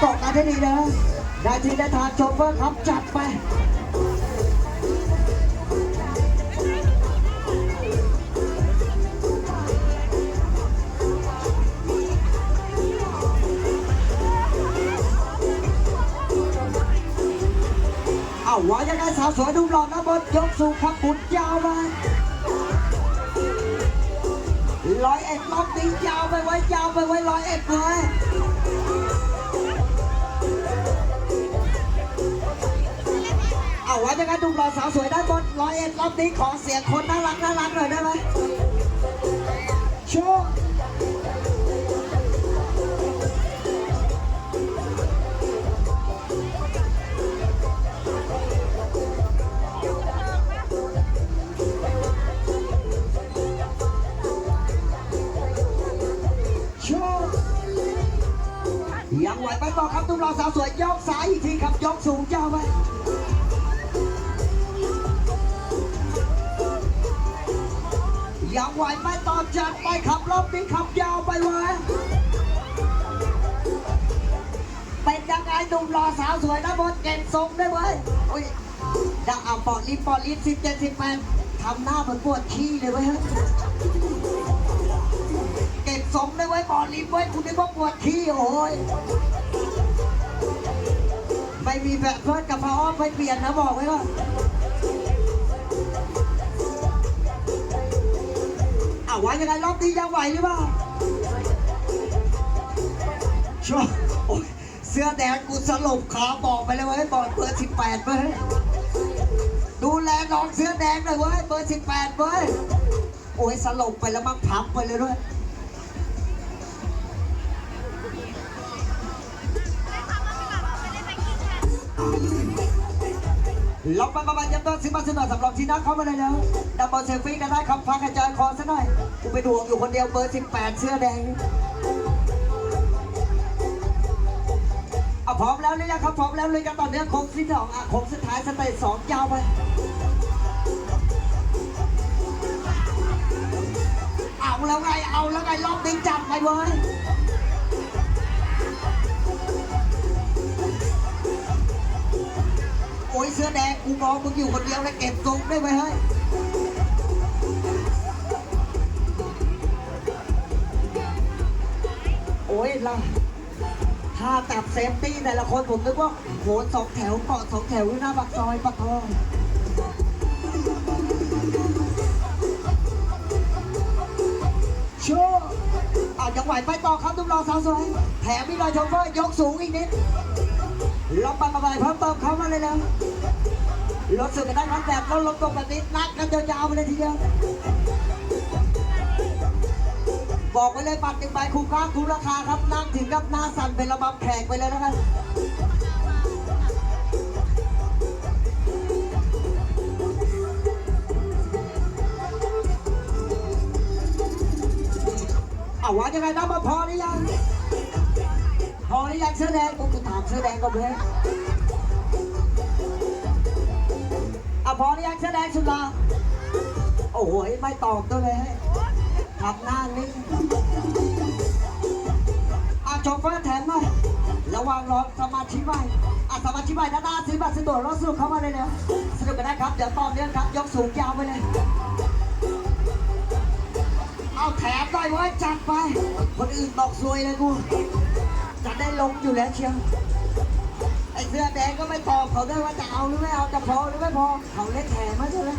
เกาะกันให้ดีนะได้ทีได้ทางโชเฟอร์ครับจัดไปเอาว่ายังไงสาวสวยดูหล่อนะบนยกสูงครับบุญยาวไปร้อยเอ็ดรอบนี้ยาวไปไว้ยาวไปไว้ร้อยเอ็ดเลย ว่ายังไงดูหล่อสาวสวยด้านบนร้อยเอ็ดรอบนี้ขอเสียงคนน่ารักน่ารักหน่อยได้ไหมโชว์โชว์ยังไหวไปต่อครับตุ้มรอสาวสวยยกสายอีกทีครับยกสูงยาวไป ไหวไปต่อจัดไปขับรอบนี้ขับยาวไปเว้เป็นยังไงหนุ่มรอสาวสวยนะบนเก่งทรงได้เว้ยโอ้ยดังเอาปอดลิฟปอดลิฟสิบเจ็ดสิบแปดทำหน้าเหมือนปวดขี้เลยเว้ยเก็บสมได้ไว้บ่อลิฟต์ไว้คุณนึกว่าปวดขี้โอ้ยไม่มีแบบเพื่อนกับพระอ้อมไปเปลี่ยนนะบอกไว้ว่าาไว้ยังไงรอบนี้ยังไหวหรือเปล่าชัวร์โอ้ยเสื้อแดงกูสลบขาบอกไปเลยเว้ยบอลเบอร์สิบแปดเว้ยดูแลน้องเสื้อแดงหน่อยเว้ยเบอร์สิบแปดเว้ยโอ้ยสลบไปแล้วมั้งพับไปเลยด้วย ลองไปประมาณยันต้นสิบมาสนอสำหรับทีนักเข้ามาเลยแล้วดับบอลเซลฟี่กันได้ครับพักกระจายคอซะหน่อยกูไปดูอยู่คนเดียวเบอร์18เสื้อแดงเอาพร้อมแล้วหรือยังครับพร้อมแล้วเลยกันตอเนื่องโค้งที่สองอะโค้งสุดท้ายสเตจสองยาวไปเอาแล้วไงเอาแล้วไงรอบนี้จัดไปเว้ย โอ้ยเสื้อแดงกูมองมึงอยู่คนเดียวเลยเก็บทรงได้ไหมเฮ้ยโอ้ยล่ะถ้าจับเซฟตี้แต่ละคนผมนึกว่าโหสองแถวเกาะสองแถวหน้าปากซอยปากทองโชว์เอาจังไหวไปต่อครับทุกรอสาวสวยแถมมีรอยชเฟอร์ยกสูงอีกนิด ลองไปมาใหม่เพิ่มเติมเข้ามาเลยแล้วรถสึกกันได้ทั้งแบบรถลงตรงแบบนี้นัดกันยาวๆไปเลยทีเดียวบอกไว้เลยบัตรหนึ่งใบคุ้มค่าคุ้มราคาครับนั่งถึงกับหน้าสั่นเป็นระบำแขกไปเลยนะครับเอาว่ายังไงนะมาพอหรือยัง อหรือยังเสื้อแดงกูกูถามเสื้อแดงก่อนเลยอะพอหรือยังเสื้อแดงสุดละโอ้โหไม่ตอบตัวเลยทำหน้านิ่งอะโชเฟอร์แถมหน่อยระว่างรอสมาชิกใหม่อะสมาชิกใหม่ด้านหน้าซื้อบัตรซื้อตั๋วรถสนุกเข้ามาเลยเนี่ยสนุกกันได้ครับ เดี๋ยวตอนเนี้ครับ ยกสูงยาวไปเลย เอาแถมหน่อยเว้ยจัดไป คนอื่นบอกซวยเลยกู จะได้ลงอยู่แล้วเชียวไอ้เสื้อแดงก็ไม่ตอบเขาด้วยว่าจะเอาหรือไม่เอาจะพอหรือไม่พอเขาเล่นแถมมาใช่ไหม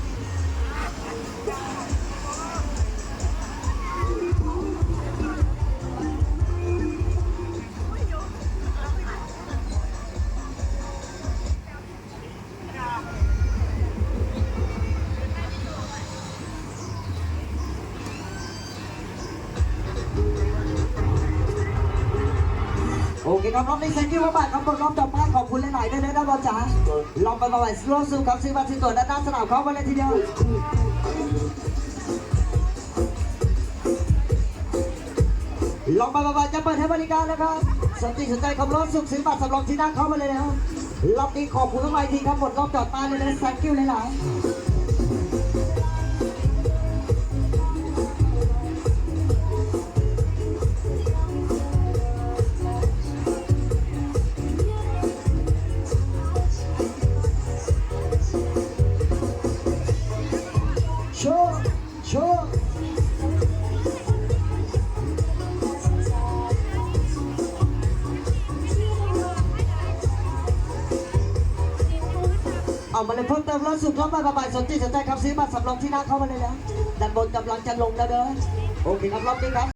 โอเคครับรอบนี้เซ็นที่ว่าบาทครับรอบต่อไปขอบคุณหลายๆด้วยนะบอลจ๋าลองไปประวัติสโลซูครับซื้อบัตรซื้อตั๋วด้านหน้าสนามเข้ามาเลยทีเดียวลองไปประวัติจะเปิดให้บริการนะครับสนใจสนใจขับรถสุขซื้อบัตรสำรองที่นั่งเข้ามาเลยนะครับรอบนี้ขอบคุณทุกท่านทีครับหมดรอบจอดใต้เลยนะแซงคิวหลายๆ โชว์โชว์เอามาเลยเพิ่มเติมรถสุดรถบายสนใจสนใจครับซื้อมาสำรองที่นั่งเข้ามาเลยนะด้านบนกำลังจะลงแล้วเด้อโอเคครับรอบนี้ครับ